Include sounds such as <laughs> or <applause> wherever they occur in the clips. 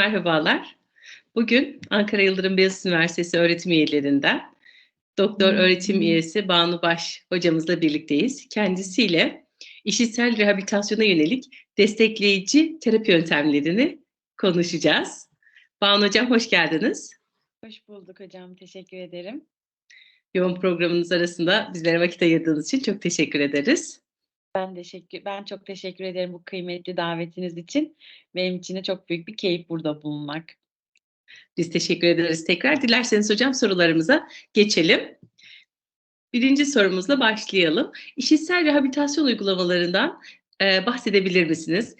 Merhabalar. Bugün Ankara Yıldırım Beyazıt Üniversitesi öğretim üyelerinden Doktor öğretim üyesi Banu Baş hocamızla birlikteyiz. Kendisiyle işitsel rehabilitasyona yönelik destekleyici terapi yöntemlerini konuşacağız. Banu hocam hoş geldiniz. Hoş bulduk hocam. Teşekkür ederim. Yoğun programınız arasında bizlere vakit ayırdığınız için çok teşekkür ederiz. Ben teşekkür ben çok teşekkür ederim bu kıymetli davetiniz için. Benim için de çok büyük bir keyif burada bulunmak. Biz teşekkür ederiz tekrar. Dilerseniz hocam sorularımıza geçelim. Birinci sorumuzla başlayalım. İşitsel rehabilitasyon uygulamalarından e, bahsedebilir misiniz?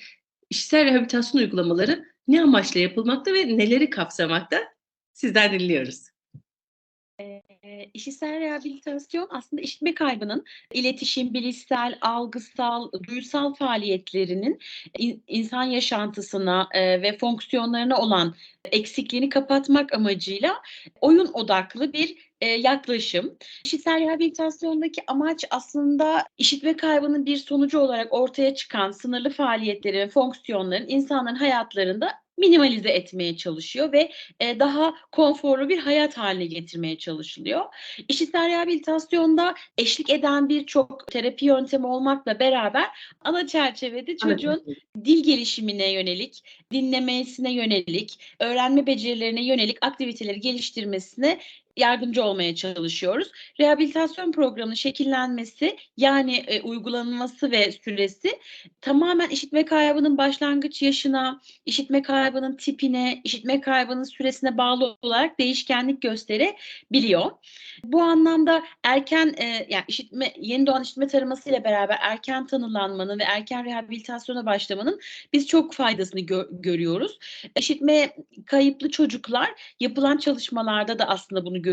İşitsel rehabilitasyon uygulamaları ne amaçla yapılmakta ve neleri kapsamakta? Sizden dinliyoruz. E, işitsel rehabilitasyon aslında işitme kaybının iletişim, bilişsel, algısal, duysal faaliyetlerinin in, insan yaşantısına ve fonksiyonlarına olan eksikliğini kapatmak amacıyla oyun odaklı bir yaklaşım. İşitsel rehabilitasyondaki amaç aslında işitme kaybının bir sonucu olarak ortaya çıkan sınırlı faaliyetlerin, fonksiyonların insanların hayatlarında minimalize etmeye çalışıyor ve e, daha konforlu bir hayat haline getirmeye çalışılıyor. İşitsel rehabilitasyonda eşlik eden birçok terapi yöntemi olmakla beraber ana çerçevede çocuğun dil gelişimine yönelik, dinlemesine yönelik, öğrenme becerilerine yönelik aktiviteleri geliştirmesine yardımcı olmaya çalışıyoruz. Rehabilitasyon programının şekillenmesi yani e, uygulanması ve süresi tamamen işitme kaybının başlangıç yaşına, işitme kaybının tipine, işitme kaybının süresine bağlı olarak değişkenlik gösterebiliyor. Bu anlamda erken e, yani işitme yeni doğan işitme taraması ile beraber erken tanılanmanın ve erken rehabilitasyona başlamanın biz çok faydasını gö- görüyoruz. İşitme kayıplı çocuklar yapılan çalışmalarda da aslında bunu görüyoruz.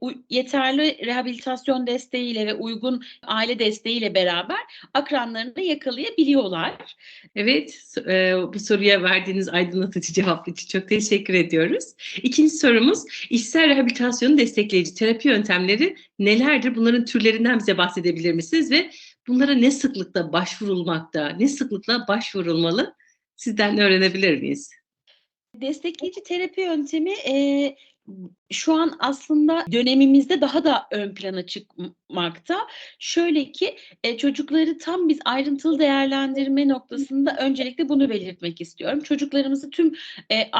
U- yeterli rehabilitasyon desteğiyle ve uygun aile desteğiyle beraber akranlarını yakalayabiliyorlar. Evet, e, bu soruya verdiğiniz aydınlatıcı cevap için çok teşekkür ediyoruz. İkinci sorumuz, işsel rehabilitasyonun destekleyici terapi yöntemleri nelerdir? Bunların türlerinden bize bahsedebilir misiniz ve bunlara ne sıklıkla başvurulmakta, ne sıklıkla başvurulmalı? Sizden öğrenebilir miyiz? Destekleyici terapi yöntemi e, şu an aslında dönemimizde daha da ön plana çıkmakta. Şöyle ki e, çocukları tam biz ayrıntılı değerlendirme noktasında öncelikle bunu belirtmek istiyorum. Çocuklarımızı tüm e,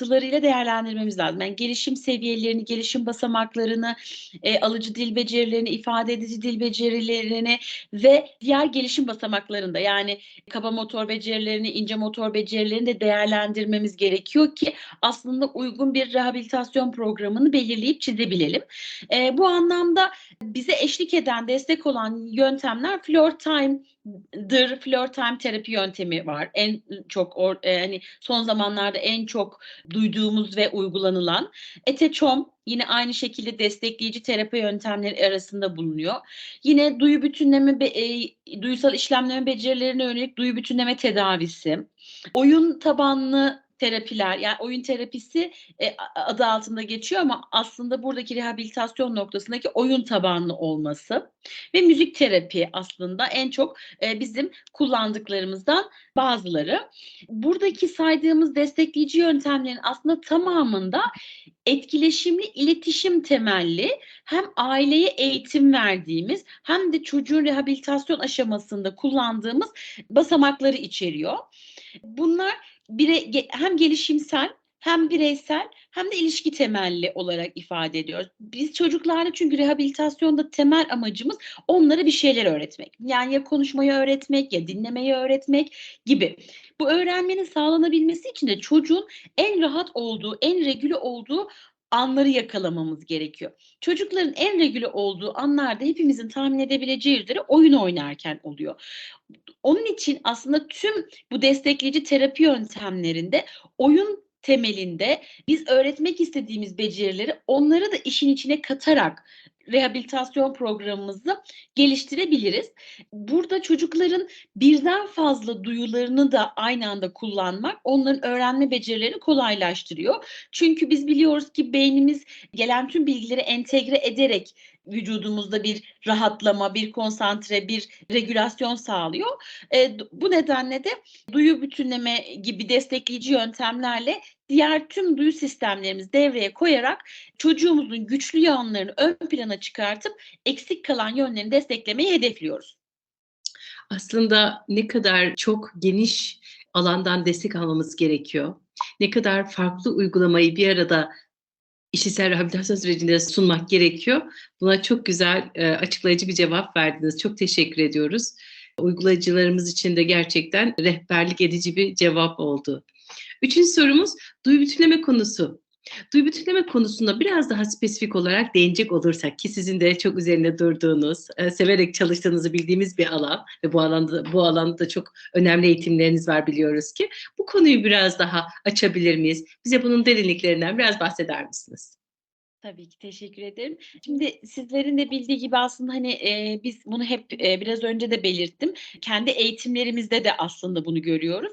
ayrıntılarıyla değerlendirmemiz lazım. Yani gelişim seviyelerini, gelişim basamaklarını, e, alıcı dil becerilerini, ifade edici dil becerilerini ve diğer gelişim basamaklarında yani kaba motor becerilerini, ince motor becerilerini de değerlendirmemiz gerekiyor ki aslında uygun bir rehabilitasyon programını belirleyip çizebilelim. E, bu anlamda bize eşlik eden, destek olan yöntemler Floor Time dır floor time terapi yöntemi var. En çok or, e, hani son zamanlarda en çok duyduğumuz ve uygulanılan. Etechom yine aynı şekilde destekleyici terapi yöntemleri arasında bulunuyor. Yine duyu bütünleme be, e, duysal işlemleme becerilerine yönelik duyu bütünleme tedavisi. Oyun tabanlı terapiler yani oyun terapisi e, adı altında geçiyor ama aslında buradaki rehabilitasyon noktasındaki oyun tabanlı olması ve müzik terapi aslında en çok e, bizim kullandıklarımızdan bazıları. Buradaki saydığımız destekleyici yöntemlerin aslında tamamında etkileşimli iletişim temelli hem aileye eğitim verdiğimiz hem de çocuğun rehabilitasyon aşamasında kullandığımız basamakları içeriyor. Bunlar bire, hem gelişimsel hem bireysel hem de ilişki temelli olarak ifade ediyoruz. Biz çocuklarla çünkü rehabilitasyonda temel amacımız onlara bir şeyler öğretmek. Yani ya konuşmayı öğretmek ya dinlemeyi öğretmek gibi. Bu öğrenmenin sağlanabilmesi için de çocuğun en rahat olduğu, en regüle olduğu anları yakalamamız gerekiyor. Çocukların en regüle olduğu anlarda hepimizin tahmin edebileceği üzere oyun oynarken oluyor. Onun için aslında tüm bu destekleyici terapi yöntemlerinde oyun temelinde biz öğretmek istediğimiz becerileri onları da işin içine katarak rehabilitasyon programımızı geliştirebiliriz. Burada çocukların birden fazla duyularını da aynı anda kullanmak onların öğrenme becerilerini kolaylaştırıyor. Çünkü biz biliyoruz ki beynimiz gelen tüm bilgileri entegre ederek vücudumuzda bir rahatlama, bir konsantre, bir regülasyon sağlıyor. E, bu nedenle de duyu bütünleme gibi destekleyici yöntemlerle diğer tüm duyu sistemlerimizi devreye koyarak çocuğumuzun güçlü yanlarını ön plana çıkartıp eksik kalan yönlerini desteklemeyi hedefliyoruz. Aslında ne kadar çok geniş alandan destek almamız gerekiyor. Ne kadar farklı uygulamayı bir arada işitsel rehabilitasyon sürecinde sunmak gerekiyor. Buna çok güzel e, açıklayıcı bir cevap verdiniz. Çok teşekkür ediyoruz. Uygulayıcılarımız için de gerçekten rehberlik edici bir cevap oldu. Üçüncü sorumuz duyu bütünleme konusu. Duyu bütünleme konusunda biraz daha spesifik olarak değinecek olursak ki sizin de çok üzerinde durduğunuz, e, severek çalıştığınızı bildiğimiz bir alan ve bu alanda bu alanda da çok önemli eğitimleriniz var biliyoruz ki. Bu konuyu biraz daha açabilir miyiz? Bize bunun derinliklerinden biraz bahseder misiniz? Tabii ki teşekkür ederim. Şimdi sizlerin de bildiği gibi aslında hani e, biz bunu hep e, biraz önce de belirttim. Kendi eğitimlerimizde de aslında bunu görüyoruz.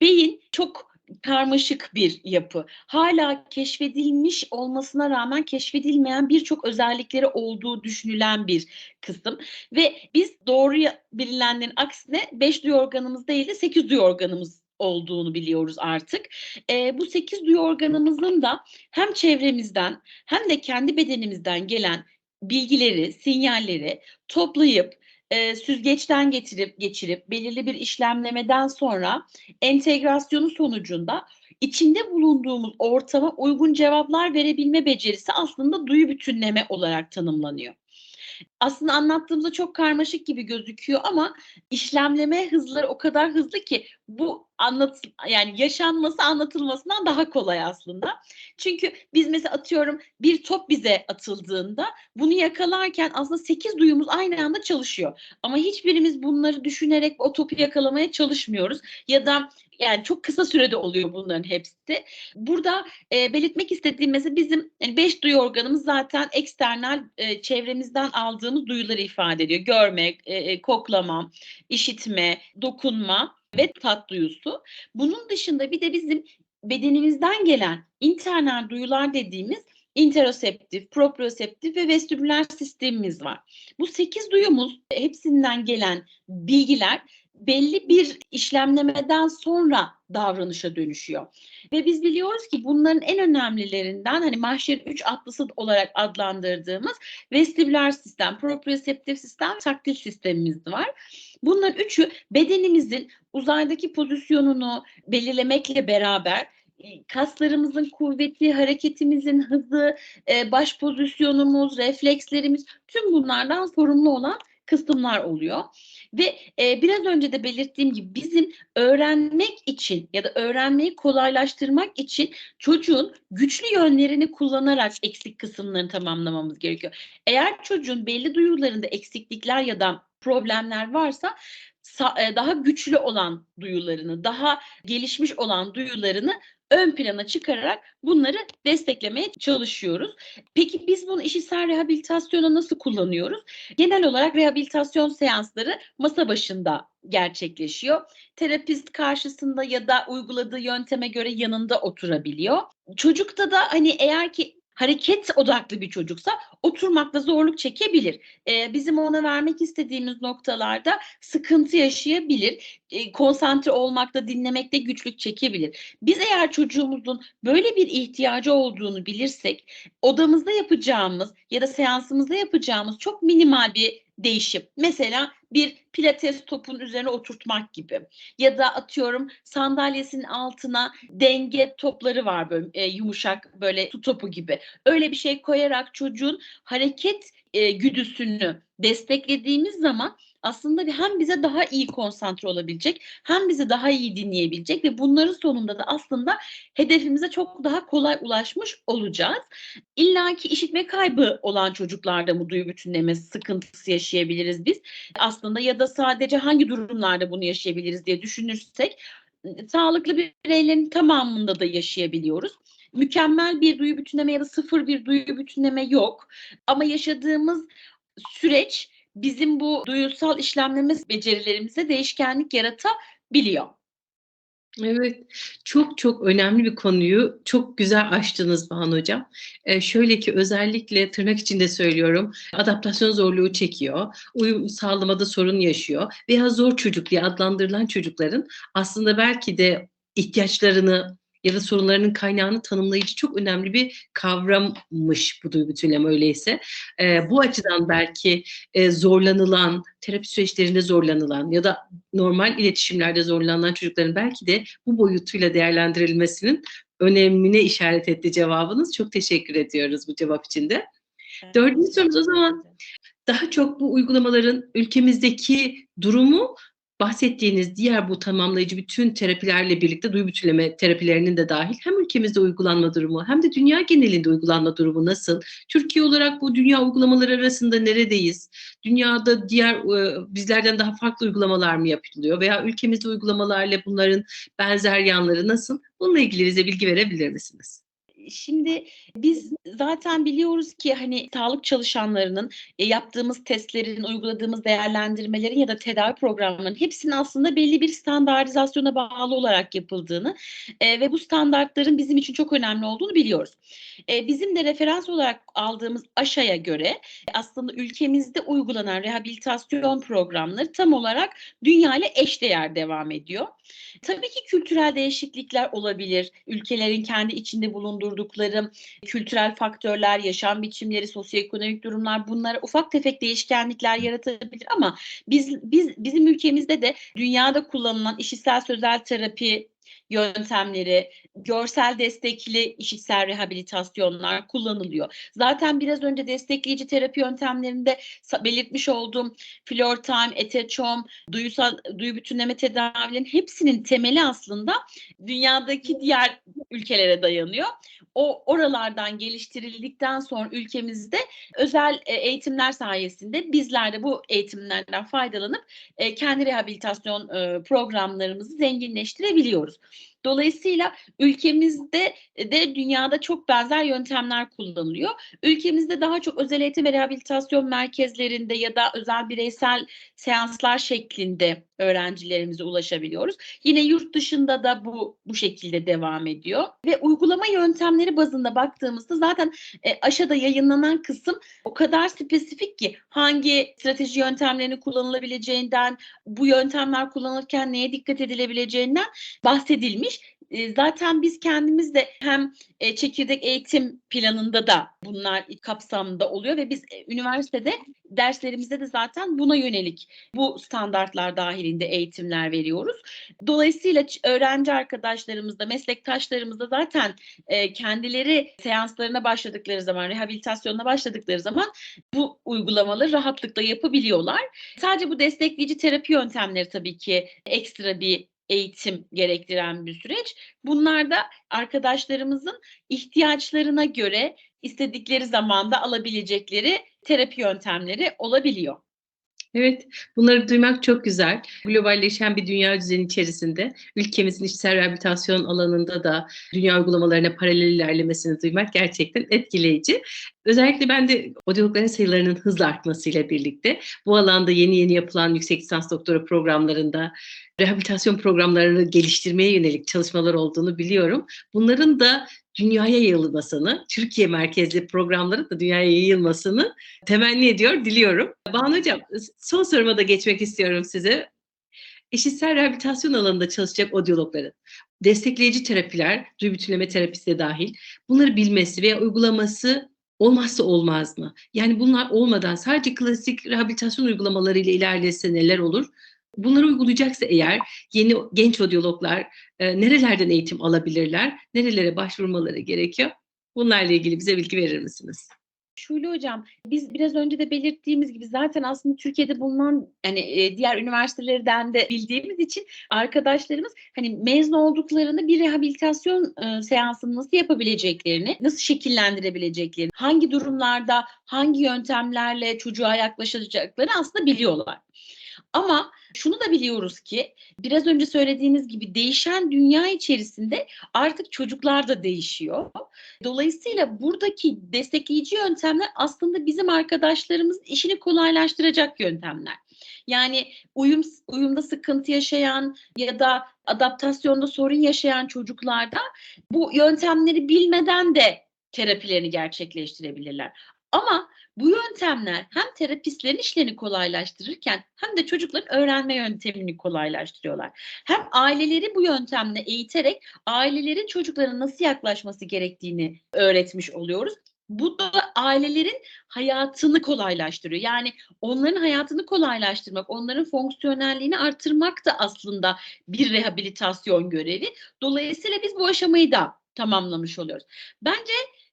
Beyin çok karmaşık bir yapı. Hala keşfedilmiş olmasına rağmen keşfedilmeyen birçok özellikleri olduğu düşünülen bir kısım ve biz doğru bilinenlerin aksine 5 duyu organımız değil de 8 duyu organımız olduğunu biliyoruz artık. E, bu 8 duyu organımızın da hem çevremizden hem de kendi bedenimizden gelen bilgileri, sinyalleri toplayıp e, süzgeçten getirip geçirip belirli bir işlemlemeden sonra entegrasyonu sonucunda içinde bulunduğumuz ortama uygun cevaplar verebilme becerisi aslında duyu bütünleme olarak tanımlanıyor. Aslında anlattığımızda çok karmaşık gibi gözüküyor ama işlemleme hızları o kadar hızlı ki bu anlat yani yaşanması anlatılmasından daha kolay aslında. Çünkü biz mesela atıyorum bir top bize atıldığında bunu yakalarken aslında sekiz duyumuz aynı anda çalışıyor. Ama hiçbirimiz bunları düşünerek o topu yakalamaya çalışmıyoruz ya da yani çok kısa sürede oluyor bunların hepsi. Burada e, belirtmek istediğim mesela bizim yani beş duyu organımız zaten eksternal e, çevremizden aldığımız duyuları ifade ediyor. Görme, e, e koklama, işitme, dokunma ve tat duyusu. Bunun dışında bir de bizim bedenimizden gelen internal duyular dediğimiz interoseptif, proprioseptif ve vestibüler sistemimiz var. Bu sekiz duyumuz hepsinden gelen bilgiler belli bir işlemlemeden sonra davranışa dönüşüyor. Ve biz biliyoruz ki bunların en önemlilerinden hani mahşer 3 atlısı olarak adlandırdığımız vestibüler sistem, proprioseptif sistem, taktil sistemimiz var. Bunların üçü bedenimizin uzaydaki pozisyonunu belirlemekle beraber e, kaslarımızın kuvveti, hareketimizin hızı, e, baş pozisyonumuz, reflekslerimiz tüm bunlardan sorumlu olan kısımlar oluyor. Ve e, biraz önce de belirttiğim gibi bizim öğrenmek için ya da öğrenmeyi kolaylaştırmak için çocuğun güçlü yönlerini kullanarak eksik kısımlarını tamamlamamız gerekiyor. Eğer çocuğun belli duyularında eksiklikler ya da problemler varsa daha güçlü olan duyularını, daha gelişmiş olan duyularını ön plana çıkararak bunları desteklemeye çalışıyoruz. Peki biz bunu işitsel rehabilitasyona nasıl kullanıyoruz? Genel olarak rehabilitasyon seansları masa başında gerçekleşiyor. Terapist karşısında ya da uyguladığı yönteme göre yanında oturabiliyor. Çocukta da hani eğer ki hareket odaklı bir çocuksa oturmakta zorluk çekebilir. Ee, bizim ona vermek istediğimiz noktalarda sıkıntı yaşayabilir. Ee, konsantre olmakta, dinlemekte güçlük çekebilir. Biz eğer çocuğumuzun böyle bir ihtiyacı olduğunu bilirsek odamızda yapacağımız ya da seansımızda yapacağımız çok minimal bir değişim. Mesela bir pilates topun üzerine oturtmak gibi ya da atıyorum sandalyesinin altına denge topları var böyle e, yumuşak böyle su topu gibi. Öyle bir şey koyarak çocuğun hareket e, güdüsünü desteklediğimiz zaman aslında hem bize daha iyi konsantre olabilecek hem bizi daha iyi dinleyebilecek ve bunların sonunda da aslında hedefimize çok daha kolay ulaşmış olacağız. İlla ki işitme kaybı olan çocuklarda bu duyu bütünleme sıkıntısı yaşayabiliriz biz. Aslında ya da sadece hangi durumlarda bunu yaşayabiliriz diye düşünürsek sağlıklı bireylerin tamamında da yaşayabiliyoruz. mükemmel bir duyu bütünleme ya da sıfır bir duyu bütünleme yok. Ama yaşadığımız süreç bizim bu duyusal işlemleme becerilerimize değişkenlik yaratabiliyor. Evet, çok çok önemli bir konuyu çok güzel açtınız Banu Hocam. Ee, şöyle ki özellikle tırnak içinde söylüyorum, adaptasyon zorluğu çekiyor, uyum sağlamada sorun yaşıyor veya zor çocuk diye adlandırılan çocukların aslında belki de ihtiyaçlarını ya da sorunlarının kaynağını tanımlayıcı çok önemli bir kavrammış bu duyu bütünleme öyleyse. Ee, bu açıdan belki e, zorlanılan, terapi süreçlerinde zorlanılan ya da normal iletişimlerde zorlanan çocukların belki de bu boyutuyla değerlendirilmesinin önemine işaret etti cevabınız. Çok teşekkür ediyoruz bu cevap için de. Dördüncü sorumuz o zaman daha çok bu uygulamaların ülkemizdeki durumu bahsettiğiniz diğer bu tamamlayıcı bütün terapilerle birlikte duyu bütünleme terapilerinin de dahil hem ülkemizde uygulanma durumu hem de dünya genelinde uygulanma durumu nasıl? Türkiye olarak bu dünya uygulamaları arasında neredeyiz? Dünyada diğer e, bizlerden daha farklı uygulamalar mı yapılıyor veya ülkemizde uygulamalarla bunların benzer yanları nasıl? Bununla ilgili bize bilgi verebilir misiniz? Şimdi biz zaten biliyoruz ki hani sağlık çalışanlarının e, yaptığımız testlerin, uyguladığımız değerlendirmelerin ya da tedavi programlarının hepsinin aslında belli bir standartizasyona bağlı olarak yapıldığını e, ve bu standartların bizim için çok önemli olduğunu biliyoruz. E, bizim de referans olarak aldığımız aşağıya göre aslında ülkemizde uygulanan rehabilitasyon programları tam olarak dünya ile eşdeğer devam ediyor. Tabii ki kültürel değişiklikler olabilir. Ülkelerin kendi içinde bulundurdukları kültürel faktörler, yaşam biçimleri, sosyoekonomik durumlar bunlara ufak tefek değişkenlikler yaratabilir ama biz biz bizim ülkemizde de dünyada kullanılan işitsel sözel terapi yöntemleri, görsel destekli işitsel rehabilitasyonlar kullanılıyor. Zaten biraz önce destekleyici terapi yöntemlerinde belirtmiş olduğum flor time, etechom, duyusal duyu bütünleme tedavilerin hepsinin temeli aslında dünyadaki diğer ülkelere dayanıyor. O oralardan geliştirildikten sonra ülkemizde özel e, eğitimler sayesinde bizler de bu eğitimlerden faydalanıp e, kendi rehabilitasyon e, programlarımızı zenginleştirebiliyoruz. Dolayısıyla ülkemizde de dünyada çok benzer yöntemler kullanılıyor. Ülkemizde daha çok özel eğitim ve rehabilitasyon merkezlerinde ya da özel bireysel seanslar şeklinde öğrencilerimize ulaşabiliyoruz. Yine yurt dışında da bu bu şekilde devam ediyor ve uygulama yöntemleri bazında baktığımızda zaten e, aşağıda yayınlanan kısım o kadar spesifik ki hangi strateji yöntemlerini kullanılabileceğinden, bu yöntemler kullanılırken neye dikkat edilebileceğinden bahsedilmiş. E, zaten biz kendimiz de hem e, çekirdek eğitim planında da bunlar kapsamında oluyor ve biz e, üniversitede derslerimizde de zaten buna yönelik bu standartlar dahilinde eğitimler veriyoruz. Dolayısıyla öğrenci arkadaşlarımız da meslektaşlarımız da zaten kendileri seanslarına başladıkları zaman, rehabilitasyonuna başladıkları zaman bu uygulamaları rahatlıkla yapabiliyorlar. Sadece bu destekleyici terapi yöntemleri tabii ki ekstra bir eğitim gerektiren bir süreç. Bunlar da arkadaşlarımızın ihtiyaçlarına göre istedikleri zamanda alabilecekleri terapi yöntemleri olabiliyor. Evet, bunları duymak çok güzel. Globalleşen bir dünya düzeni içerisinde ülkemizin içsel rehabilitasyon alanında da dünya uygulamalarına paralel ilerlemesini duymak gerçekten etkileyici. Özellikle ben de odyologların sayılarının hızla artmasıyla birlikte bu alanda yeni yeni yapılan yüksek lisans doktora programlarında rehabilitasyon programlarını geliştirmeye yönelik çalışmalar olduğunu biliyorum. Bunların da dünyaya yayılmasını, Türkiye merkezli programların da dünyaya yayılmasını temenni ediyor, diliyorum. Banu Hocam, son soruma da geçmek istiyorum size. Eşitsel rehabilitasyon alanında çalışacak odyologların, destekleyici terapiler, duyu bütünleme terapisi de dahil, bunları bilmesi veya uygulaması olmazsa olmaz mı? Yani bunlar olmadan sadece klasik rehabilitasyon uygulamaları ile ilerlese neler olur? Bunları uygulayacaksa eğer yeni genç odyologlar e, nerelerden eğitim alabilirler? Nerelere başvurmaları gerekiyor? Bunlarla ilgili bize bilgi verir misiniz? Şule hocam, biz biraz önce de belirttiğimiz gibi zaten aslında Türkiye'de bulunan yani e, diğer üniversitelerden de bildiğimiz için arkadaşlarımız hani mezun olduklarında bir rehabilitasyon e, seansını nasıl yapabileceklerini, nasıl şekillendirebileceklerini, hangi durumlarda hangi yöntemlerle çocuğa yaklaşacaklarını aslında biliyorlar. Ama şunu da biliyoruz ki biraz önce söylediğiniz gibi değişen dünya içerisinde artık çocuklar da değişiyor. Dolayısıyla buradaki destekleyici yöntemler aslında bizim arkadaşlarımızın işini kolaylaştıracak yöntemler. Yani uyum uyumda sıkıntı yaşayan ya da adaptasyonda sorun yaşayan çocuklarda bu yöntemleri bilmeden de terapilerini gerçekleştirebilirler. Ama bu yöntemler hem terapistlerin işlerini kolaylaştırırken hem de çocukların öğrenme yöntemini kolaylaştırıyorlar. Hem aileleri bu yöntemle eğiterek ailelerin çocuklara nasıl yaklaşması gerektiğini öğretmiş oluyoruz. Bu da ailelerin hayatını kolaylaştırıyor. Yani onların hayatını kolaylaştırmak, onların fonksiyonelliğini artırmak da aslında bir rehabilitasyon görevi. Dolayısıyla biz bu aşamayı da tamamlamış oluyoruz. Bence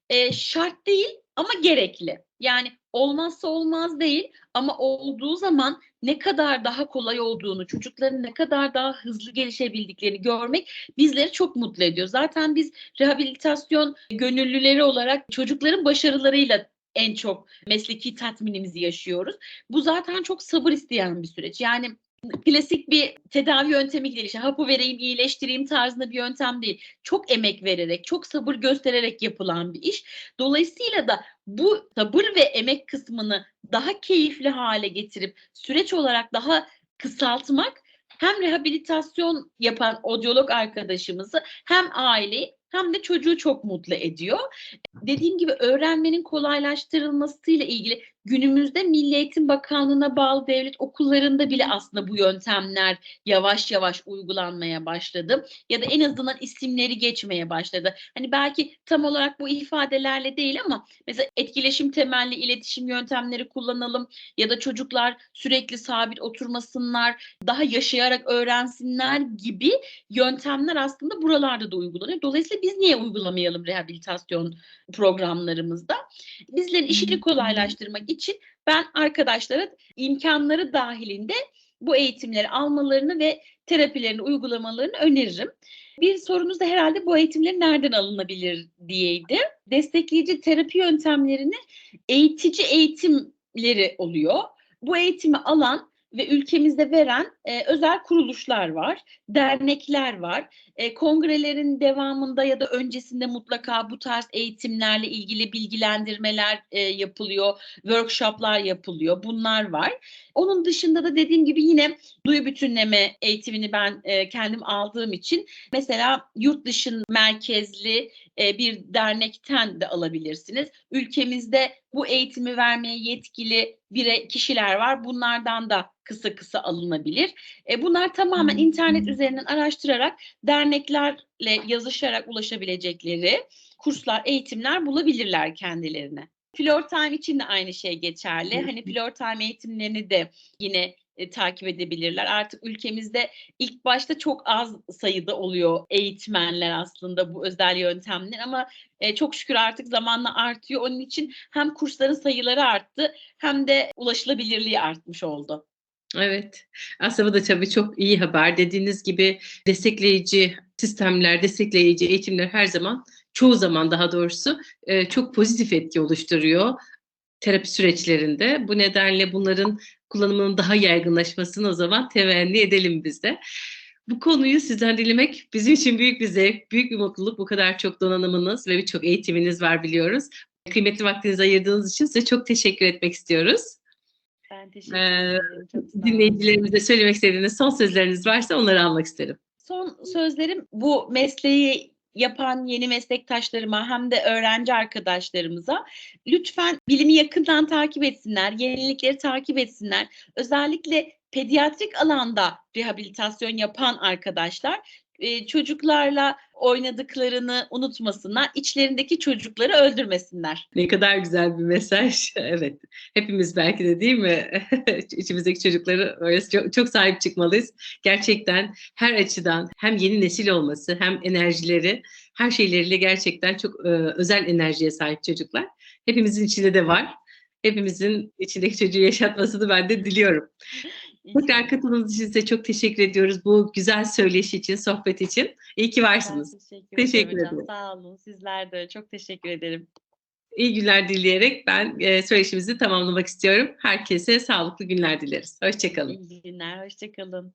e, şart değil ama gerekli. Yani olmazsa olmaz değil ama olduğu zaman ne kadar daha kolay olduğunu, çocukların ne kadar daha hızlı gelişebildiklerini görmek bizleri çok mutlu ediyor. Zaten biz rehabilitasyon gönüllüleri olarak çocukların başarılarıyla en çok mesleki tatminimizi yaşıyoruz. Bu zaten çok sabır isteyen bir süreç. Yani klasik bir tedavi yöntemi değil. İşte hapı vereyim, iyileştireyim tarzında bir yöntem değil. Çok emek vererek, çok sabır göstererek yapılan bir iş. Dolayısıyla da bu sabır ve emek kısmını daha keyifli hale getirip süreç olarak daha kısaltmak hem rehabilitasyon yapan odyolog arkadaşımızı hem aileyi hem de çocuğu çok mutlu ediyor. Dediğim gibi öğrenmenin kolaylaştırılmasıyla ilgili günümüzde Milli Eğitim Bakanlığı'na bağlı devlet okullarında bile aslında bu yöntemler yavaş yavaş uygulanmaya başladı. Ya da en azından isimleri geçmeye başladı. Hani belki tam olarak bu ifadelerle değil ama mesela etkileşim temelli iletişim yöntemleri kullanalım ya da çocuklar sürekli sabit oturmasınlar, daha yaşayarak öğrensinler gibi yöntemler aslında buralarda da uygulanıyor. Dolayısıyla biz niye uygulamayalım rehabilitasyon programlarımızda? Bizlerin işini kolaylaştırmak için ben arkadaşlara imkanları dahilinde bu eğitimleri almalarını ve terapilerini uygulamalarını öneririm. Bir sorunuz da herhalde bu eğitimler nereden alınabilir diyeydi. Destekleyici terapi yöntemlerini eğitici eğitimleri oluyor. Bu eğitimi alan ve ülkemizde veren e, özel kuruluşlar var, dernekler var. E, kongrelerin devamında ya da öncesinde mutlaka bu tarz eğitimlerle ilgili bilgilendirmeler e, yapılıyor, workshoplar yapılıyor. Bunlar var. Onun dışında da dediğim gibi yine duyu bütünleme eğitimini ben e, kendim aldığım için mesela yurt dışı merkezli e, bir dernekten de alabilirsiniz. Ülkemizde bu eğitimi vermeye yetkili bire kişiler var. Bunlardan da kısa kısa alınabilir. E, bunlar tamamen internet üzerinden araştırarak derneklerle yazışarak ulaşabilecekleri kurslar, eğitimler bulabilirler kendilerine. Flor Time için de aynı şey geçerli. Hani Flor Time eğitimlerini de yine e, takip edebilirler. Artık ülkemizde ilk başta çok az sayıda oluyor eğitmenler aslında bu özel yöntemler ama e, çok şükür artık zamanla artıyor. Onun için hem kursların sayıları arttı hem de ulaşılabilirliği artmış oldu. Evet. Aslında bu da tabii çok iyi haber. Dediğiniz gibi destekleyici sistemler, destekleyici eğitimler her zaman, çoğu zaman daha doğrusu e, çok pozitif etki oluşturuyor terapi süreçlerinde. Bu nedenle bunların kullanımının daha yaygınlaşmasını o zaman temenni edelim biz de. Bu konuyu sizden dinlemek bizim için büyük bir zevk, büyük bir mutluluk. Bu kadar çok donanımınız ve birçok eğitiminiz var biliyoruz. Kıymetli vaktinizi ayırdığınız için size çok teşekkür etmek istiyoruz. Ben teşekkür Ee, ederim. Olun. Dinleyicilerimize söylemek istediğiniz son sözleriniz varsa onları almak isterim. Son sözlerim bu mesleği yapan yeni meslektaşlarıma hem de öğrenci arkadaşlarımıza lütfen bilimi yakından takip etsinler, yenilikleri takip etsinler. Özellikle pediatrik alanda rehabilitasyon yapan arkadaşlar e, çocuklarla oynadıklarını unutmasınlar, içlerindeki çocukları öldürmesinler. Ne kadar güzel bir mesaj. <laughs> Evet. Hepimiz belki de değil mi? <laughs> İçimizdeki çocukları öyle çok, çok sahip çıkmalıyız. Gerçekten her açıdan hem yeni nesil olması hem enerjileri her şeyleriyle gerçekten çok e, özel enerjiye sahip çocuklar. Hepimizin içinde de var. Hepimizin içindeki çocuğu yaşatmasını ben de diliyorum. Tekrar katıldığınız için size çok teşekkür ediyoruz bu güzel söyleşi için, sohbet için. İyi ki Ben varsınız. teşekkür, Teşekkür ederim ederim. Sağ olun. Sizler de çok teşekkür ederim. İyi günler dileyerek ben e, söyleşimizi tamamlamak istiyorum. Herkese sağlıklı günler dileriz. Hoşçakalın. İyi günler, hoşçakalın.